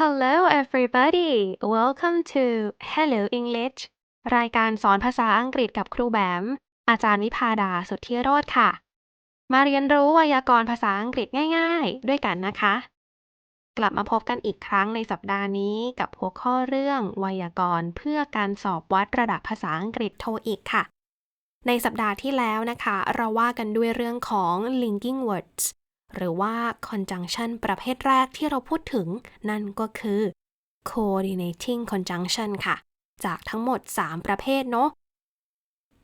Hello everybody welcome to Hello English รายการสอนภาษาอังกฤษกับครูแบม อาจารย์วิพาดาสุทธิโรธค่ะ มาเรียนรู้ไวยากรณ์ภาษาอังกฤษง่าย ๆ ด้วยกันนะคะ กลับมาพบกันอีกครั้งในสัปดาห์นี้กับหัวข้อเรื่องไวยากรณ์เพื่อการสอบวัดระดับภาษาอังกฤษโทอีกค่ะ ในสัปดาห์ที่แล้วนะคะ เราว่ากันด้วยเรื่องของ linking words หรือว่า conjunction ประเภทแรกที่เราพูดถึง นั่นก็คือ coordinating conjunction ค่ะ จากทั้งหมด 3 ประเภทเนาะ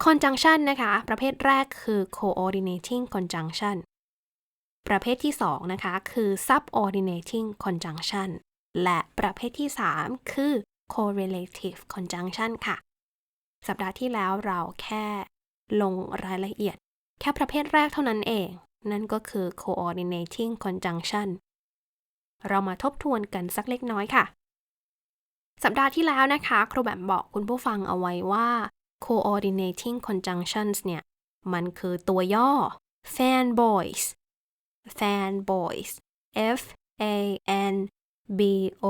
conjunction นะคะ ประเภทแรกคือ coordinating conjunction ประเภทที่ 2 นะคะ คือ subordinating conjunction และประเภทที่ 3 คือ correlative conjunction ค่ะ สัปดาห์ที่แล้วเราแค่ลงรายละเอียด แค่ประเภทแรกเท่านั้นเอง นั่นก็คือ coordinating conjunction เรามาทบทวนกันสักเล็กน้อยค่ะ สัปดาห์ที่แล้วนะคะ ครูแบมบอกคุณผู้ฟังเอาไว้ว่า coordinating conjunctions เนี่ย มันคือตัวย่อ fanboys fanboys f a n b o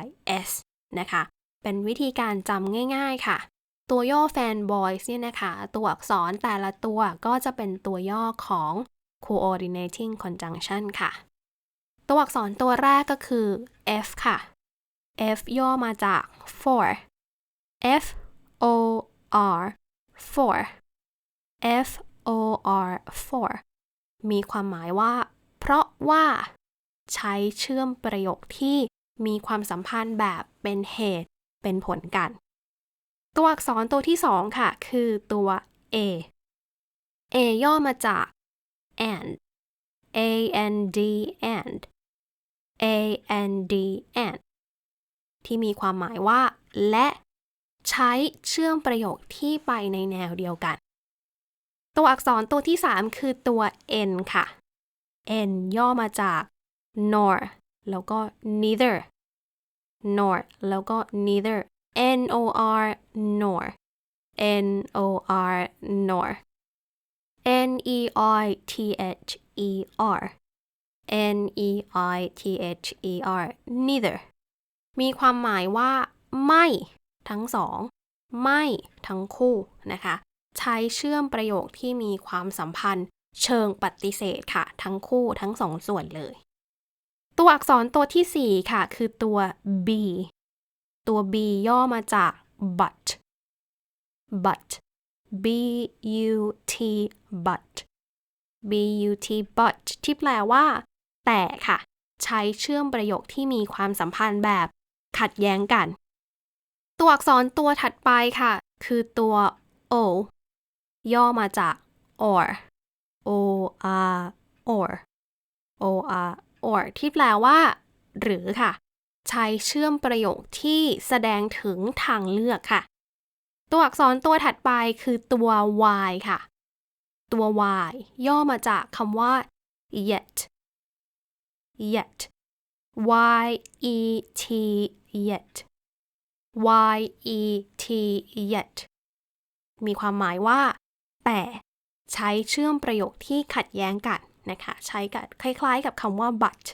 y s นะคะ เป็นวิธีการจำง่ายๆค่ะ ตัวย่อ fanboys เนี่ยนะคะ ตัวอักษรแต่ละตัวก็จะเป็นตัวย่อของ coordinating conjunction ค่ะ ตัวอักษรตัวแรกก็คือ F ค่ะ F ย่อมาจาก for F O R for F O R for มีความหมายว่า เพราะว่า ใช้เชื่อมประโยคที่มีความสัมพันธ์แบบเป็นเหตุเป็นผลกัน ตัวอักษรตัวที่สองค่ะ คือตัว A A ย่อมาจาก and a n d and a n d and ที่มีความหมายว่า และใช้เชื่อมประโยคที่ไปในแนวเดียวกัน ตัวอักษรตัวที่ 3 คือตัว n ค่ะ n ย่อมาจาก nor แล้วก็ neither nor แล้วก็ neither n o r nor n o r nor n e i t h e r n e i t h e r neither มีความหมายว่า ไม่ทั้งสอง ไม่ทั้งคู่นะคะ ใช้เชื่อมประโยคที่มีความสัมพันธ์ เชิงปฏิเสธค่ะ ทั้งคู่ทั้งสองส่วนเลย ตัวอักษรตัวที่ 4 ค่ะ คือตัว b ตัว b ย่อมาจาก but but b u t but b u t but ที่แปลว่า แต่ค่ะ ใช้เชื่อมประโยคที่มีความสัมพันธ์แบบ ขัดแย้งกัน ตัวอักษรตัวถัดไปค่ะ คือตัว o ย่อมาจาก or o r or o r or ที่แปลว่า หรือค่ะ ใช้เชื่อมประโยคที่แสดงถึงทางเลือกค่ะ ตัวอักษรตัวถัดไปคือตัว y ค่ะ ตัว y ย่อมาจากคำว่า yet yet y e t yet y e t yet มีความหมายว่า แต่ใช้เชื่อมประโยคที่ขัดแย้งกันนะคะ ใช้กันคล้ายๆกับคำว่า but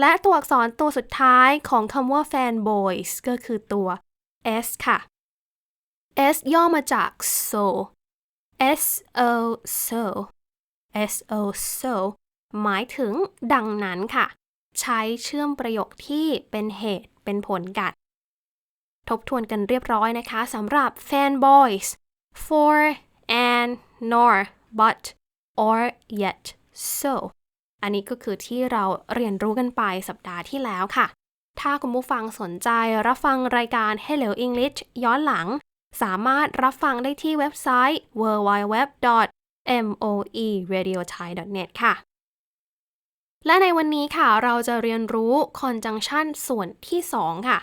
และตัวอักษรตัวสุดท้ายของคำว่า fanboys ก็คือตัว s ค่ะ s ย่อมาจาก so s o so s o so หมายถึงดังนั้นค่ะ ใช้เชื่อมประโยคที่เป็นเหตุเป็นผลกัน ทบทวนกันเรียบร้อยนะคะสำหรับ fanboys for and nor but or yet so อันนี้ก็คือที่เราเรียนรู้กันไปสัปดาห์ที่แล้วค่ะ ถ้าคุณผู้ฟังสนใจรับฟังรายการ Hello English ย้อนหลัง สามารถรับฟังได้ที่เว็บไซต์ www.moeradiothai.net ค่ะ และในวันนี้ค่ะ เราจะเรียนรู้ conjunction ส่วนที่ 2 ค่ะ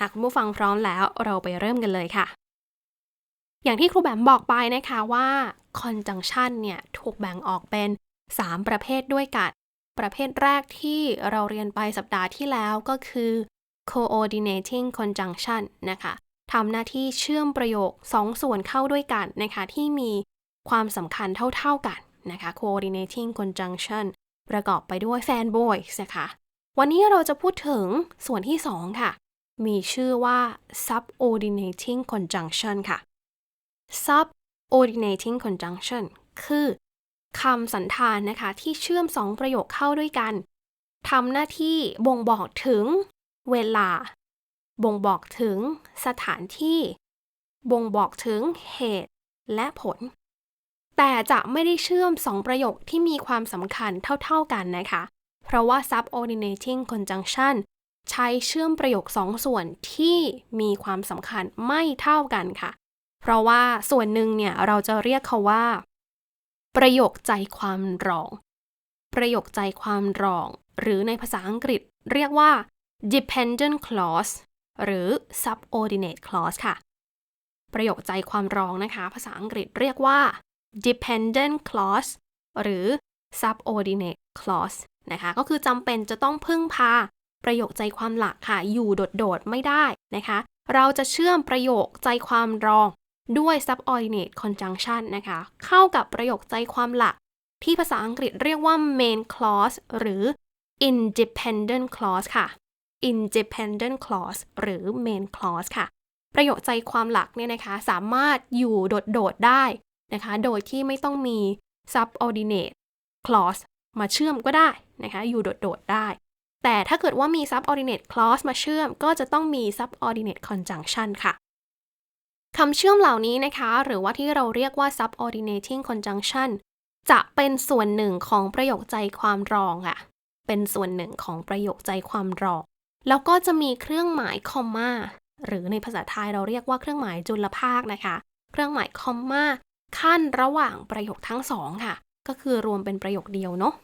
หากคุณผู้ฟังพร้อมแล้วเราไปเริ่มกันเลยค่ะ อย่างที่ครูแบมบอกไปนะคะว่า conjunction เนี่ยถูกแบ่งออกเป็น 3 ประเภทด้วยกัน ประเภทแรกที่เราเรียนไปสัปดาห์ที่แล้วก็คือ coordinating conjunction นะคะ ทำหน้าที่เชื่อมประโยค 2 ส่วนเข้าด้วยกันนะคะที่มีความสำคัญเท่า ๆกันนะคะ coordinating conjunction ประกอบไปด้วย fanboys นะคะวันนี้เราจะพูดถึงส่วนที่ 2 ค่ะ มีชื่อว่า subordinating conjunction ค่ะ subordinating conjunction คือคำสันธานนะคะที่เชื่อมสองประโยคเข้าด้วยกันทำหน้าที่บ่งบอกถึงเวลา บ่งบอกถึงสถานที่ บ่งบอกถึงเหตุและผล แต่จะไม่ได้เชื่อมสองประโยคที่มีความสำคัญเท่า ๆกันนะคะ เพราะว่า subordinating conjunction ใช้เชื่อมประโยคสองส่วนที่มีความสำคัญไม่เท่ากันค่ะ เพราะว่าส่วนหนึ่งเนี่ยเราจะเรียกเขาว่า ประโยคใจความรอง ประโยคใจความรอง หรือในภาษาอังกฤษเรียกว่า dependent clause หรือ subordinate clause ค่ะ ประโยคใจความรองนะคะ ภาษาอังกฤษเรียกว่า dependent clause หรือ subordinate clause นะคะ ก็คือจำเป็นจะต้องพึ่งพา ประโยคใจความหลักค่ะ อยู่โดด ๆ ไม่ได้นะคะ เราจะเชื่อมประโยคใจความรองด้วย subordinate conjunction นะคะ เข้ากับประโยคใจความหลัก ที่ภาษาอังกฤษเรียกว่า main clause หรือ independent clause ค่ะ independent clause หรือ main clause ค่ะ ประโยคใจความหลักเนี่ยนะคะสามารถอยู่โดด ๆ ได้นะคะ โดยที่ไม่ต้องมี subordinate clause มาเชื่อมก็ได้นะคะ อยู่โดด ๆ ได้ แต่ถ้าเกิดว่ามี subordinate clause มาเชื่อม ก็จะต้องมี subordinate conjunction ค่ะคำเชื่อมเหล่านี้นะคะ หรือว่าที่เราเรียกว่า subordinating conjunction จะเป็นส่วนหนึ่งของประโยคใจความรองอะเป็นส่วนหนึ่งของประโยคใจความรอง แล้วก็จะมีเครื่องหมายคอมมาหรือในภาษาไทยเราเรียกว่าเครื่องหมายจุลภาคนะคะ เครื่องหมายคอมมาขั้นระหว่างประโยคทั้งสองค่ะ ก็คือรวมเป็นประโยคเดียวเนาะ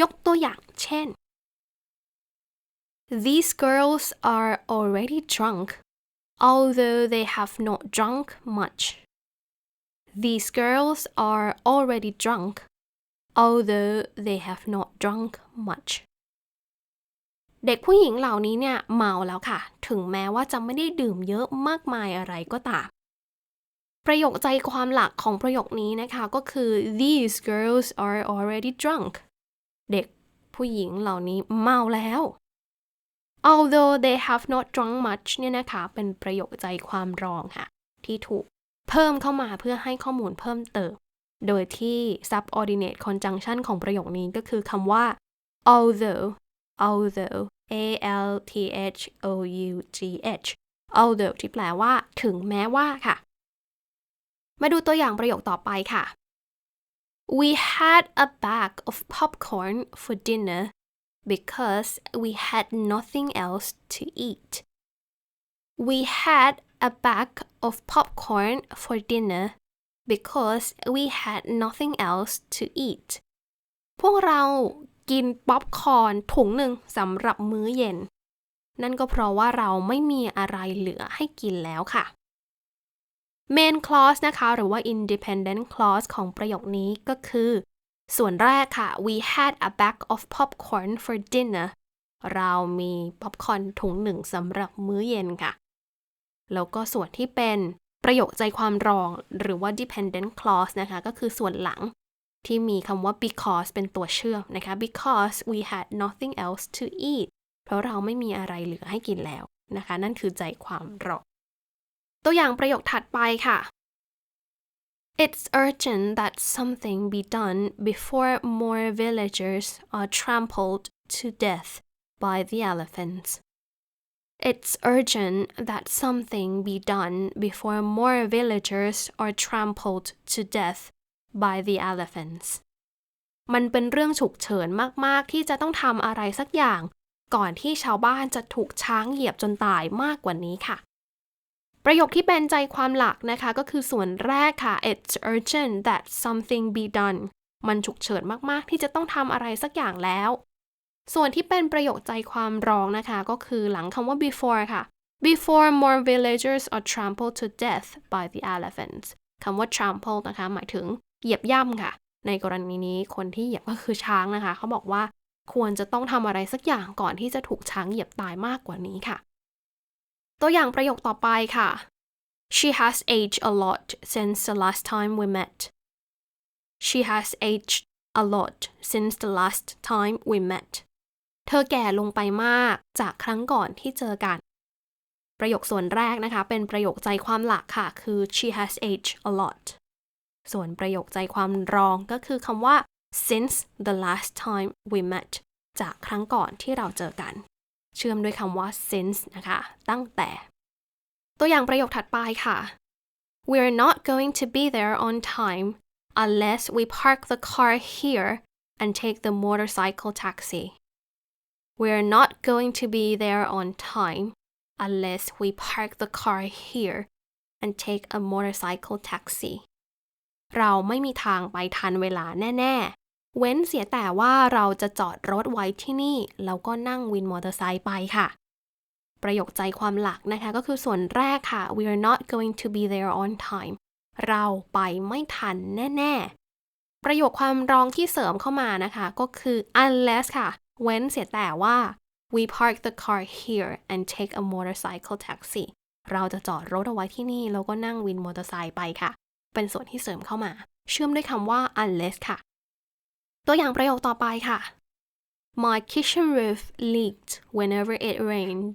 ยกตัวอย่างเช่น These girls are already drunk although they have not drunk much These girls are already drunk although they have not drunk much เด็กผู้หญิงเหล่านี้เนี่ยเมาแล้วค่ะ ถึงแม้ว่าจะไม่ได้ดื่มเยอะมากมายอะไรก็ตาม ประโยคใจความหลักของประโยคนี้นะคะก็คือ these girls are already drunk เด็กผู้หญิงเหล่านี้เมาแล้ว although they have not drunk much เนี่ยนะคะ เป็นประโยคใจความรองค่ะ ที่ถูกเพิ่มเข้ามาเพื่อให้ข้อมูลเพิ่มเติม โดยที่ subordinate conjunction ของประโยคนี้ก็คือคำว่า although although a l t h o u g h although ที่แปลว่า ถึงแม้ว่าค่ะ มาดูตัวอย่างประโยคต่อไปค่ะ We had a bag of popcorn for dinner because we had nothing else to eat. We had a bag of popcorn for dinner because we had nothing else to eat. พวกเรา กินป๊อปคอร์นถุงหนึ่งสำหรับมื้อเย็น นั่นก็เพราะว่าเราไม่มีอะไรเหลือให้กินแล้วค่ะ main clause นะคะ หรือว่า independent clause ของประโยคนี้ก็คือ ส่วนแรกค่ะ we had a bag of popcorn for dinner เรามีป๊อปคอร์นถุงหนึ่งสำหรับมื้อเย็นค่ะ แล้วก็ส่วนที่เป็นประโยคใจความรองหรือว่า dependent clause นะคะ ก็คือส่วนหลัง ที่มีคำว่า because เป็นตัวเชื่อมนะคะ because we had nothing else to eat เพราะเราไม่มีอะไรเหลือให้กินแล้วนะคะ นั่นคือใจความรองตัวอย่างประโยคถัดไปค่ะ It's urgent that something be done before more villagers are trampled to death by the elephants. It's urgent that something be done before more villagers are trampled to death by the elephants. มันเป็นเรื่องฉุกเฉินมาก ๆ ที่จะต้องทำอะไรสักอย่าง ก่อนที่ชาวบ้านจะถูกช้างเหยียบจนตายมากกว่านี้ค่ะ ประโยคที่เป็นใจความหลักนะคะ ก็คือส่วนแรกค่ะ it's urgent that something be done มันฉุกเฉินมาก ๆ ที่จะต้องทำอะไรสักอย่างแล้ว ส่วนที่เป็นประโยคใจความรองนะคะ ก็คือหลังคำว่า before ค่ะ before more villagers are trampled to death by the elephants คำว่า trample นะคะ หมายถึง เหยียบย่ำค่ะ ในกรณีนี้คนที่เหยียบก็คือช้างนะคะ เขาบอกว่าควรจะต้องทำอะไรสักอย่างก่อนที่จะถูกช้างเหยียบตายมากกว่านี้ค่ะ ตัวอย่างประโยคต่อไปค่ะ She has aged a lot since the last time we met. She has aged a lot since the last time we met. เธอแก่ลงไปมากจากครั้งก่อนที่เจอกัน ประโยคส่วนแรกนะคะ เป็นประโยคใจความหลักค่ะ คือ she has aged a lot ส่วนประโยคใจความรองก็คือคำว่า since the last time we met จากครั้งก่อนที่เราเจอกัน เชื่อมด้วยคำว่า since นะคะ ตั้งแต่ ตัวอย่างประโยคถัดไปค่ะ We're not going to be there on time unless we park the car here and take the motorcycle taxi. We're not going to be there on time unless we park the car here and take a motorcycle taxi. เราไม่มีทางไปทันเวลาแน่ ๆ เว้นเสียแต่ว่าเราจะจอดรถไว้ที่นี่ แล้วก็นั่งวินมอเตอร์ไซค์ไปค่ะ ประโยคใจความหลักนะคะก็คือส่วนแรกค่ะ we're not going to be there on time เราไปไม่ทันแน่ ๆ ประโยคความรองที่เสริมเข้ามานะคะ ก็คือ unless ค่ะ เว้นเสียแต่ว่า we park the car here and take a motorcycle taxi เราจะจอดรถเอาไว้ที่นี่ แล้วก็นั่งวินมอเตอร์ไซค์ไปค่ะ เป็นส่วนที่เสริมเข้ามา เชื่อมด้วยคำว่า unless ค่ะ ตัวอย่างประโยคต่อไปค่ะ My kitchen roof leaked whenever it rained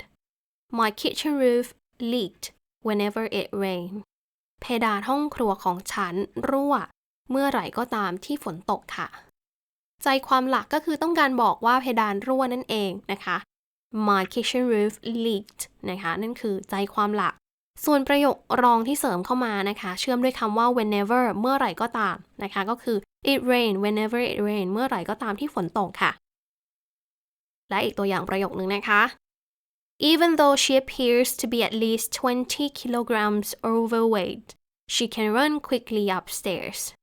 My kitchen roof leaked whenever it rained เพดานห้องครัวของฉันรั่ว เมื่อไหร่ก็ตามที่ฝนตกค่ะ ใจความหลักก็คือต้องการบอกว่าเพดานรั่วนั่นเองนะคะ My kitchen roof leaked นะคะ นั่นคือใจความหลัก ส่วนประโยครองที่เสริมเข้ามานะคะ เชื่อมด้วยคำว่า whenever เมื่อไหร่ก็ตามนะคะ ก็คือ it rain whenever it rain เมื่อไหร่ก็ตามที่ฝนตกค่ะ และอีกตัวอย่างประโยคนึงนะคะ Even though she appears to be at least 20 kilograms overweight, she can run quickly upstairs.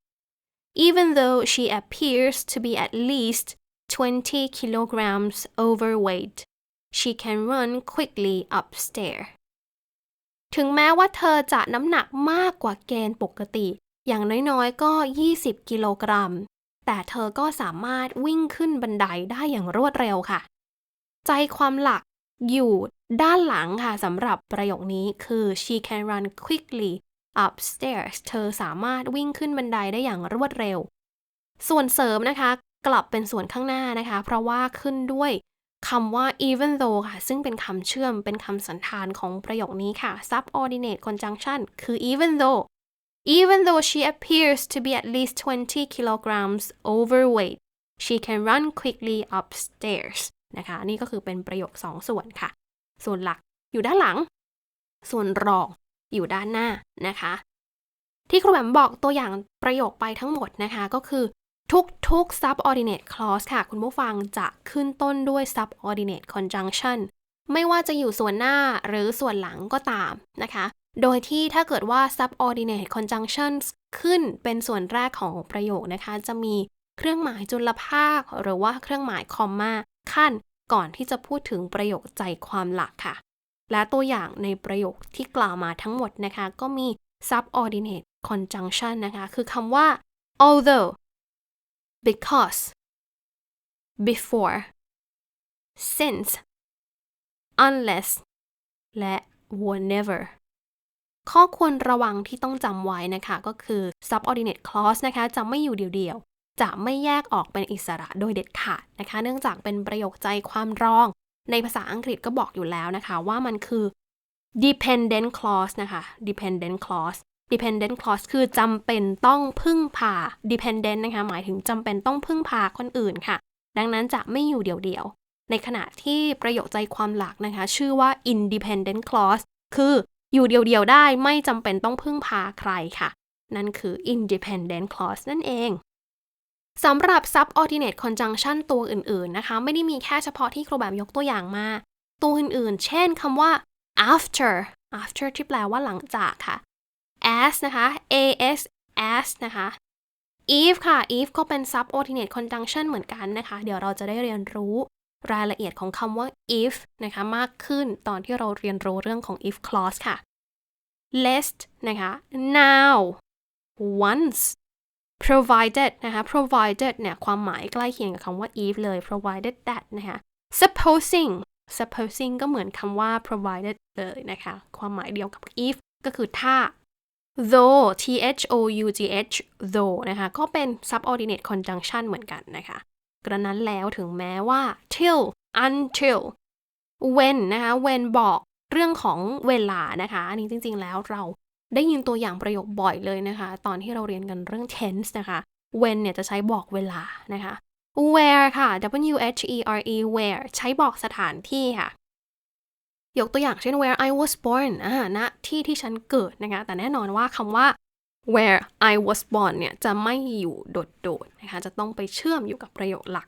Even though she appears to be at least 20 kilograms overweight, she can run quickly upstairs. ถึงแม้ว่าเธอจะน้ำหนักมากกว่าเกณฑ์ปกติ อย่างน้อยๆ ก็ 20 กิโลกรัม แต่เธอก็สามารถวิ่งขึ้นบันไดได้อย่างรวดเร็วค่ะ ใจความหลักอยู่ด้านหลังค่ะสำหรับประโยคนี้คือ she can run quickly upstairs เธอสามารถวิ่งขึ้นบันไดได้อย่างรวดเร็ว ส่วนเสริมนะคะ กลับเป็นส่วนข้างหน้านะคะ เพราะว่าขึ้นด้วย คำว่า even though ค่ะ ซึ่งเป็นคำเชื่อมเป็นคำสันธานของประโยคนี้ค่ะ subordinate conjunction คือ even though even though she appears to be at least 20 kilograms overweight she can run quickly upstairs นะคะ นี่ก็คือเป็นประโยค2ส่วนค่ะ ส่วนหลักอยู่ด้านหลัง ส่วนรองอยู่ด้านหน้านะคะ ที่ครูแหม่มบอกตัวอย่างประโยคไปทั้งหมดนะคะ ก็คือ ทุกๆ subordinate clause ค่ะ คุณผู้ฟังจะขึ้นต้นด้วย subordinate conjunction ไม่ว่าจะอยู่ส่วนหน้าหรือส่วนหลังก็ตามนะคะ โดยที่ถ้าเกิดว่า subordinate conjunctions ขึ้นเป็นส่วนแรกของประโยคนะคะ จะมีเครื่องหมายจุลภาค หรือว่าเครื่องหมายคอมมาขั้นก่อนที่จะพูดถึงประโยคใจความหลักค่ะ และตัวอย่างในประโยคที่กล่าวมาทั้งหมดนะคะ ก็มี subordinate conjunction นะคะ คือคำว่า although because before since unless และ whenever ข้อควรระวังที่ต้องจำไว้นะคะก็คือ subordinate clause นะคะจะไม่อยู่เดียวๆ จะไม่แยกออกเป็นอิสระโดยเด็ดขาดนะคะ เนื่องจากเป็นประโยคใจความรอง ในภาษาอังกฤษก็บอกอยู่แล้วนะคะ ว่ามันคือ dependent clause นะคะ dependent clause dependent clause คือจำเป็นต้องพึ่งพา dependent นะคะ หมายถึงจำเป็นต้องพึ่งพาคนอื่นค่ะ ดังนั้นจะไม่อยู่เดี่ยวๆ ในขณะที่ประโยคใจความหลักนะคะ ชื่อว่า independent clause คืออยู่เดี่ยวๆ ได้ไม่จำเป็นต้องพึ่งพาใครค่ะ นั่นคือ independent clause นั่นเองสำหรับ subordinate conjunction ตัวอื่นๆ นะคะ ไม่ได้มีแค่เฉพาะที่ครูแบบยกตัวอย่างมา ตัวอื่นๆ เช่นคำว่า after after ที่แปลว่าหลังจากค่ะ as นะคะ as as นะคะ if ค่ะ if ก็เป็น subordinate conjunction เหมือนกันนะคะ เดี๋ยวเราจะได้เรียนรู้รายละเอียดของคำว่า if นะคะ มากขึ้นตอนที่เราเรียนรู้เรื่องของ if clause ค่ะ lest นะคะ now once provided นะคะ provided เนี่ยความหมายใกล้เคียงกับคำว่า if เลย provided that นะคะ supposing supposing ก็เหมือนคำว่า provided เลยนะคะ ความหมายเดียวกับ if ก็คือถ้า though t h o u g h though นะคะก็เป็น subordinate conjunction เหมือนกันนะคะกระนั้นแล้วถึงแม้ว่า till until when นะคะ when บอกเรื่องของเวลานะคะ อันนี้จริง ๆ แล้วเราได้ยินตัวอย่างประโยคบ่อยเลยนะคะ ตอนที่เราเรียนกันเรื่อง tense นะคะ when เนี่ยจะใช้บอกเวลานะคะ where ค่ะ w h e r e where ใช้บอกสถานที่ค่ะ ยกตัวอย่างเช่น where I was born อ่าณที่ที่ฉันเกิดนะคะ แต่แน่นอนว่าคำว่า where I was born เนี่ยจะไม่อยู่โดดๆนะคะ จะต้องไปเชื่อมอยู่กับประโยคหลัก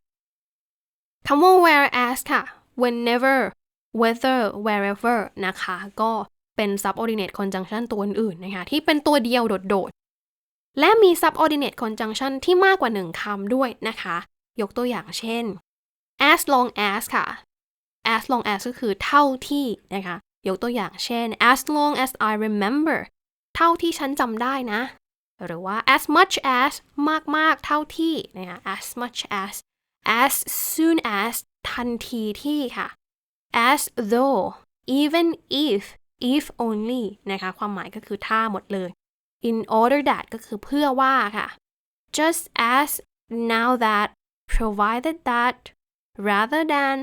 คำว่า whereas ค่ะ whenever whether wherever นะคะ ก็เป็น subordinate conjunction ตัวอื่นๆนะคะ ที่เป็นตัวเดียวโดดๆ และมี subordinate conjunction ที่มากกว่าหนึ่งคำด้วยนะคะ ยกตัวอย่างเช่น as long as ค่ะ as long as ก็คือเท่าที่นะคะ ยกตัวอย่างเช่น as long as I remember เท่าที่ฉันจำได้นะ หรือว่า as much as มากๆเท่าที่นะคะ as much as as soon as ทันทีที่ค่ะ as though even if if only นะคะความหมายก็คือถ้าหมดเลย in order that ก็คือเพื่อว่าค่ะ just as now that provided that rather than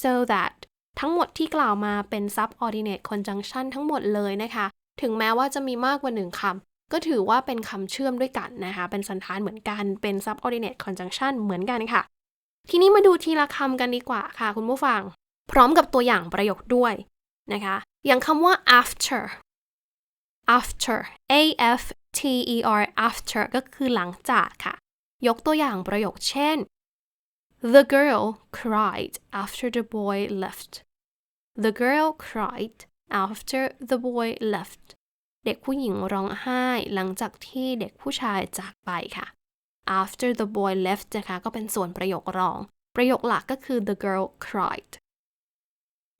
so that ทั้งหมดที่กล่าวมาเป็น subordinate conjunction ทั้งหมดเลยนะคะ ถึงแม้ว่าจะมีมากกว่าหนึ่งคำ ก็ถือว่าเป็นคำเชื่อมด้วยกันนะคะ เป็นสันธานเหมือนกัน เป็น subordinate conjunction เหมือนกันค่ะ ทีนี้มาดูทีละคำกันดีกว่าค่ะ คุณผู้ฟัง พร้อมกับตัวอย่างประโยคด้วยนะคะ อย่างคำว่า after after a f t e r after ก็คือหลังจากค่ะ ยกตัวอย่างประโยคเช่น The girl cried after the boy left. The girl cried after the boy left. เด็กผู้หญิงร้องไห้หลังจากที่เด็กผู้ชายจากไปค่ะ after the boy left นะคะก็เป็นส่วนประโยครอง ประโยคหลักก็คือ the girl cried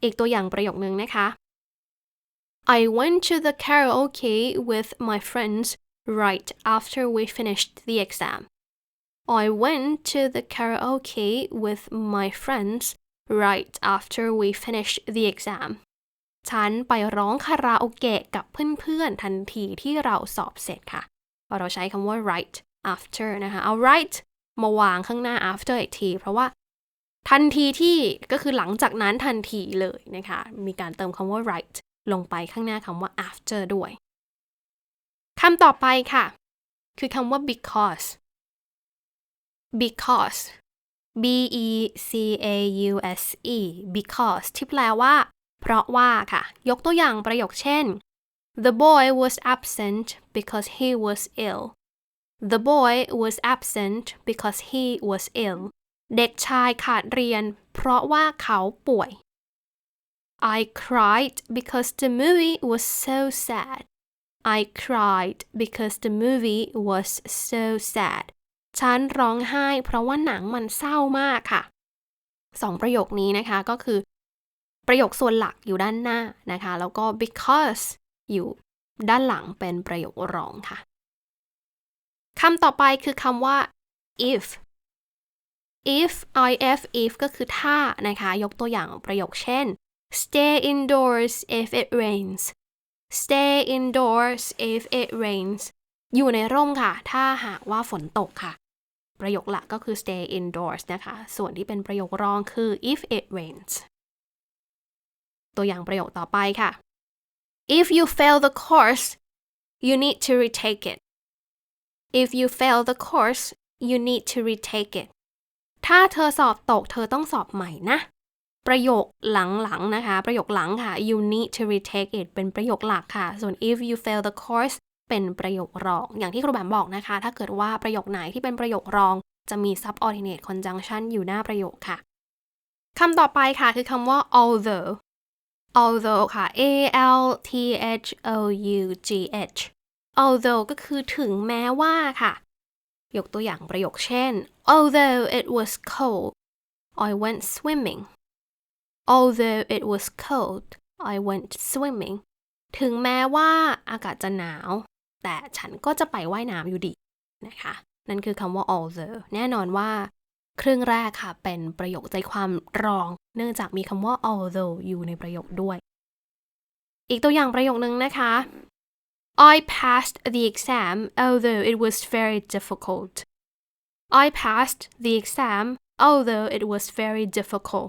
อีกตัวอย่างประโยคนึงนะคะ I went to the karaoke with my friends right after we finished the exam. I went to the karaoke with my friends right after we finished the exam. ฉันไปร้องคาราโอเกะกับเพื่อนๆทันทีที่เราสอบเสร็จค่ะ เราใช้คำว่า right after นะคะ เอา right มาวางข้างหน้า after อีกที เพราะว่าทันทีที่ก็คือหลังจากนั้นทันทีเลยนะคะ มีการเติมคำว่า right ลงไปข้างหน้าคำว่า after ด้วยคำต่อไปค่ะ คือคำว่า because because b e c a u s e because ที่แปลว่า เพราะว่าค่ะ ยกตัวอย่างประโยคเช่น The boy was absent because he was ill The boy was absent because he was ill เด็กชายขาดเรียน เพราะว่าเขาป่วย I cried because the movie was so sad I cried because the movie was so sad ฉันร้องไห้ เพราะว่าหนังมันเศร้ามากค่ะสองประโยคนี้นะคะก็คือ ประโยคส่วนหลักอยู่ด้านหน้านะคะ แล้วก็ because อยู่ด้านหลังเป็นประโยครองค่ะคำต่อไปคือคำว่า if if if if ก็คือถ้านะคะ ยกตัวอย่างประโยคเช่น stay indoors if it rains stay indoors if it rains อยู่ในร่มค่ะ ถ้าหากว่าฝนตกค่ะ ประโยคหลักก็คือ stay indoors นะคะ ส่วนที่เป็นประโยครองคือ if it rains ตัวอย่างประโยคต่อไปค่ะ if you fail the course you need to retake it if you fail the course you need to retake it ถ้าเธอสอบตกเธอต้องสอบใหม่นะ ประโยคหลังๆนะคะ ประโยคหลังค่ะ you need to retake it เป็นประโยคหลักค่ะ ส่วน if you fail the course เป็นประโยครอง อย่างที่ครูแบมบอกนะคะ ถ้าเกิดว่าประโยคไหนที่เป็นประโยครอง จะมี subordinate conjunction อยู่หน้าประโยคค่ะคำต่อไปค่ะคือคำว่า although although ค่ะ a l t h o u g h although ก็คือถึงแม้ว่าค่ะ ยกตัวอย่างประโยคเช่น although it was cold I went swimming although it was cold I went swimming ถึงแม้ว่าอากาศจะหนาว แต่ฉันก็จะไปว่ายน้ำอยู่ดีนะคะ นั่นคือคำว่า although แน่นอนว่าเครื่องแรกค่ะ เป็นประโยคใจความรอง เนื่องจากมีคำว่า although อยู่ในประโยคด้วย อีกตัวอย่างประโยคนึงนะคะ I passed the exam although it was very difficult I passed the exam although it was very difficult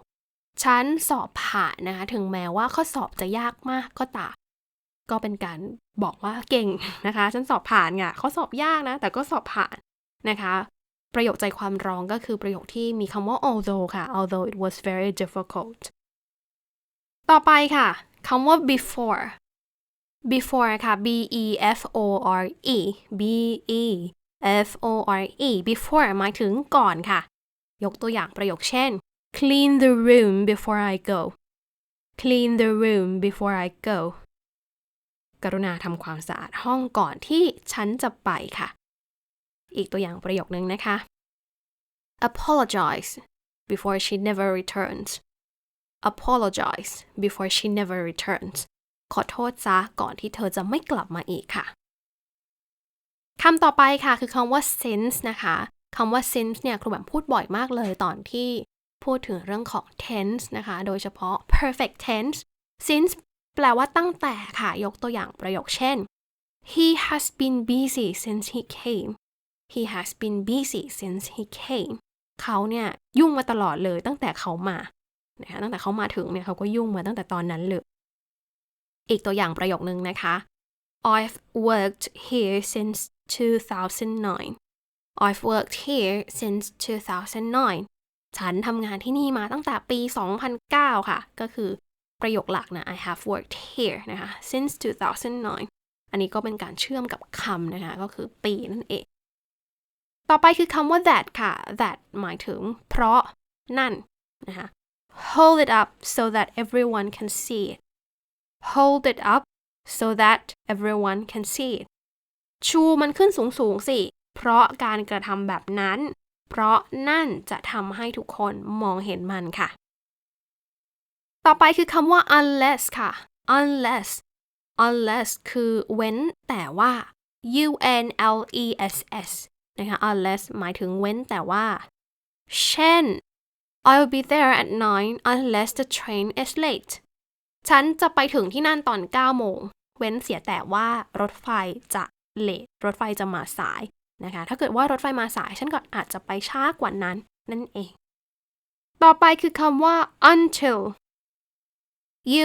ฉันสอบผ่านนะคะ ถึงแม้ว่าข้อสอบจะยากมากก็ตาม ก็เป็นการบอกว่าเก่งนะคะ ฉันสอบผ่านไงเข้อสอบยากนะ แต่ก็สอบผ่านนะคะ ประโยคใจความรองก็คือประโยคที่มีคำว่า although ค่ะ although it was very difficult ต่อไปค่ะคำว่า before before ค่ะ b e f o r e b e f o r e before หมายถึงก่อนค่ะ ยกตัวอย่างประโยคเช่น clean the room before I go clean the room before I go กรุณาทำความสะอาดห้องก่อนที่ฉันจะไปค่ะ อีกตัวอย่างประโยคนึงนะคะ apologize before she never returns apologize before she never returns ขอโทษซะก่อนที่เธอจะไม่กลับมาอีกค่ะคำต่อไปค่ะคือคำว่า since นะคะคำว่า since เนี่ยครูแบบพูดบ่อยมากเลยตอนที่พูดถึงเรื่องของ tense นะคะ โดยเฉพาะ perfect tense since แปลว่าตั้งแต่ค่ะ ยกตัวอย่างประโยคเช่น he has been busy since he came he has been busy since he came เขาเนี่ยยุ่งมาตลอดเลยตั้งแต่เขามานะคะตั้งแต่เขามาถึงเนี่ยเขาก็ยุ่งมาตั้งแต่ตอนนั้นเลย อีกตัวอย่างประโยคนึงนะคะ I've worked here since 2009 I've worked here since 2009 ฉันทำงานที่นี่มาตั้งแต่ปี 2009 ค่ะ ก็คือ ประโยคหลักนะ I have worked here นะคะ since 2009 อันนี้ก็เป็นการเชื่อมกับคำนะคะ ก็คือปีนั่นเอง ต่อไปคือคำว่า that ค่ะ that หมายถึง เพราะนั่นนะคะ hold it up so that everyone can see it hold it up so that everyone can see it ชูมันขึ้นสูงสูงสิ เพราะการกระทำแบบนั้น เพราะนั่นจะทำให้ทุกคนมองเห็นมันค่ะ ต่อไปคือคำว่า unless ค่ะ unless unless คือเว้นแต่ว่า u n l e s s นะคะ unless หมายถึงเว้นแต่ว่า เช่น I'll be there at 9 unless the train is late ฉันจะไปถึงที่นั่นตอน 9 โมง เว้นเสียแต่ว่ารถไฟจะเลทรถไฟจะมาสายนะคะ ถ้าเกิดว่ารถไฟมาสาย ฉันก็อาจจะไปช้ากว่านั้นนั่นเอง ต่อไปคือคำว่า until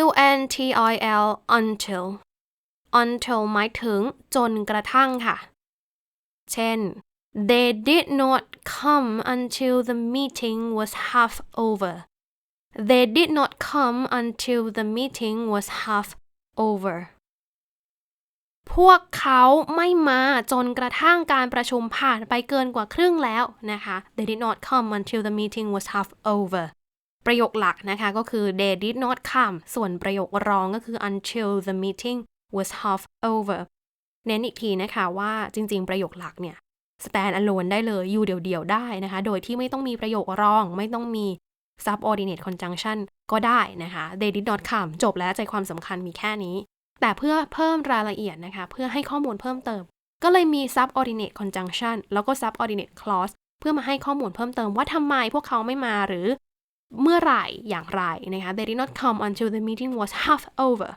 u n t i l until until หมายถึงจนกระทั่งค่ะ เช่น they did not come until the meeting was half over they did not come until the meeting was half over พวกเขาไม่มาจนกระทั่งการประชุมผ่านไปเกินกว่าครึ่งแล้วนะคะ they did not come until the meeting was half over ประโยคหลักนะคะก็คือ they did not come ส่วนประโยครองก็คือ until the meeting was half over เน้นอีกทีนะคะว่าจริง ๆ ประโยคหลักเนี่ย stand alone ได้เลยอยู่เดี่ยวๆได้นะคะ โดยที่ไม่ต้องมีประโยครองไม่ต้องมี subordinate conjunction ก็ได้นะคะ they did not come จบแล้วใจความสำคัญมีแค่นี้ แต่เพื่อเพิ่มรายละเอียดนะคะ เพื่อให้ข้อมูลเพิ่มเติม ก็เลยมี subordinate conjunction แล้วก็ subordinate clause เพื่อมาให้ข้อมูลเพิ่มเติมว่าทำไมพวกเขาไม่มาหรือ เมื่อไหร่อย่างไรนะคะ they did not come until the meeting was half over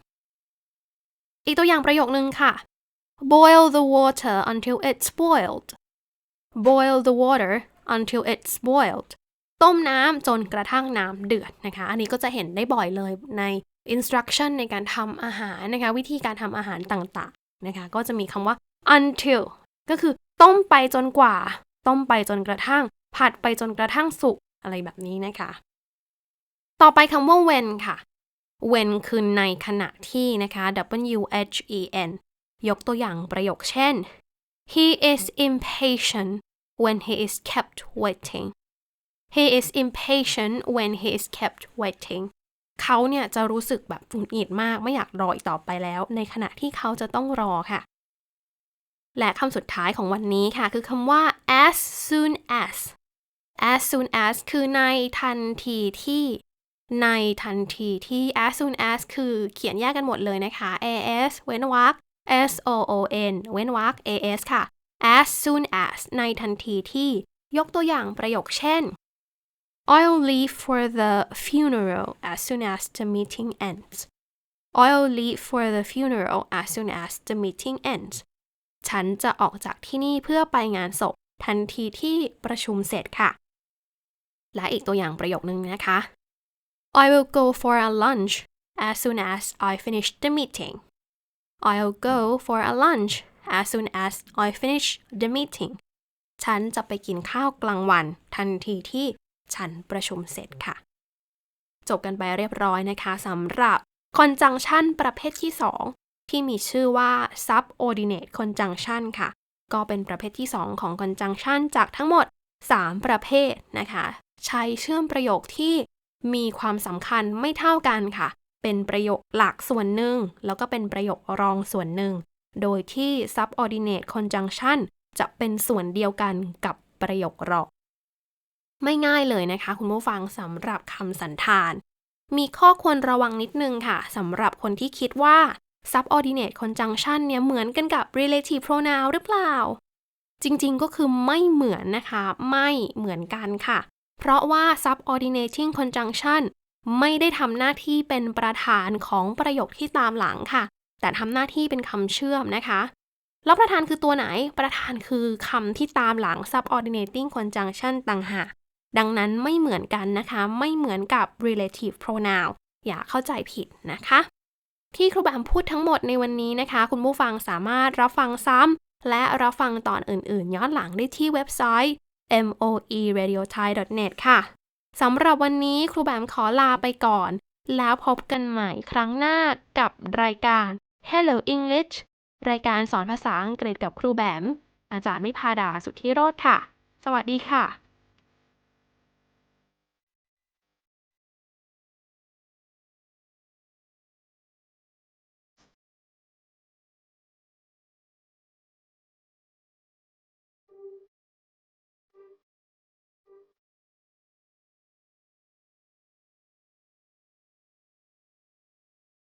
อีกตัวอย่างประโยคนึงค่ะ boil the water until it's boiled boil the water until it's boiled ต้มน้ำจนกระทั่งน้ำเดือดนะคะ อันนี้ก็จะเห็นได้บ่อยเลยใน instruction ในการทำอาหารนะคะ วิธีการทำอาหารต่างๆนะคะ ก็จะมีคำว่า until ก็คือต้มไปจนกว่า ต้มไปจนกระทั่ง ผัดไปจนกระทั่งสุกอะไรแบบนี้นะคะ ต่อไปคำว่า when ค่ะ when คือในขณะที่นะคะ w h e n ยกตัวอย่างประโยคเช่น he is impatient when he is kept waiting he is impatient when he is kept waiting เขาเนี่ยจะรู้สึกแบบฝุ่นอิดมากไม่อยากรออีกต่อไปแล้ว ในขณะที่เขาจะต้องรอค่ะ และคำสุดท้ายของวันนี้ค่ะ คือคำว่า as soon as as soon as คือในทันทีที่ ในทันทีที่ as soon as คือเขียนแยกกันหมดเลยนะคะ as เว้นวรรค s o o n เว้นวรรค as ค่ะ as soon as ในทันทีที่ยกตัวอย่างประโยคเช่น I'll leave for the funeral as soon as the meeting ends I'll leave for the funeral as soon as the meeting ends ฉันจะออกจากที่นี่เพื่อไปงานศพทันทีที่ประชุมเสร็จค่ะ และอีกตัวอย่างประโยคนึงนะคะ I will go for a lunch as soon as I finish the meeting I'll go for a lunch as soon as I finish the meeting ฉันจะไปกินข้าวกลางวัน ทันทีที่ฉันประชุมเสร็จค่ะ จบกันไปเรียบร้อยนะคะสำหรับ conjunction ประเภทที่ 2 ที่มีชื่อว่า subordinate conjunction ค่ะ ก็เป็นประเภทที่ 2 ของ conjunction จากทั้งหมด 3 ประเภทนะคะ ใช้เชื่อมประโยคที่ มีความสำคัญไม่เท่ากันค่ะ เป็นประโยคหลักส่วนหนึ่ง แล้วก็เป็นประโยครองส่วนหนึ่ง โดยที่ subordinate conjunction จะเป็นส่วนเดียวกันกับประโยครองไม่ง่ายเลยนะคะ คุณผู้ฟังสำหรับคำสันธาน มีข้อควรระวังนิดนึงค่ะสำหรับคนที่คิดว่า subordinate conjunction เนี่ยเหมือนกันกับ relative pronoun หรือเปล่า จริงๆก็คือไม่เหมือนนะคะ ไม่เหมือนกันค่ะ เพราะว่า subordinating conjunction ไม่ได้ทำหน้าที่เป็นประธานของประโยคที่ตามหลังค่ะ แต่ทำหน้าที่เป็นคำเชื่อมนะคะ แล้วประธานคือตัวไหน ประธานคือคำที่ตามหลัง subordinating conjunction ต่างหากดังนั้นไม่เหมือนกันนะคะ ไม่เหมือนกับ relative pronoun อย่าเข้าใจผิดนะคะ ที่ครูแบมพูดทั้งหมดในวันนี้นะคะ คุณผู้ฟังสามารถรับฟังซ้ำและรับฟังตอนอื่น ๆ ย้อนหลังได้ที่เว็บไซต์ moeradiothai.net ค่ะสำหรับวันนี้ครูแบมขอลาไปก่อน แล้วพบกันใหม่ครั้งหน้ากับรายการ Hello English รายการสอนภาษาอังกฤษกับครูแบม อาจารย์มิพาดาสุทธิโรธค่ะ สวัสดีค่ะ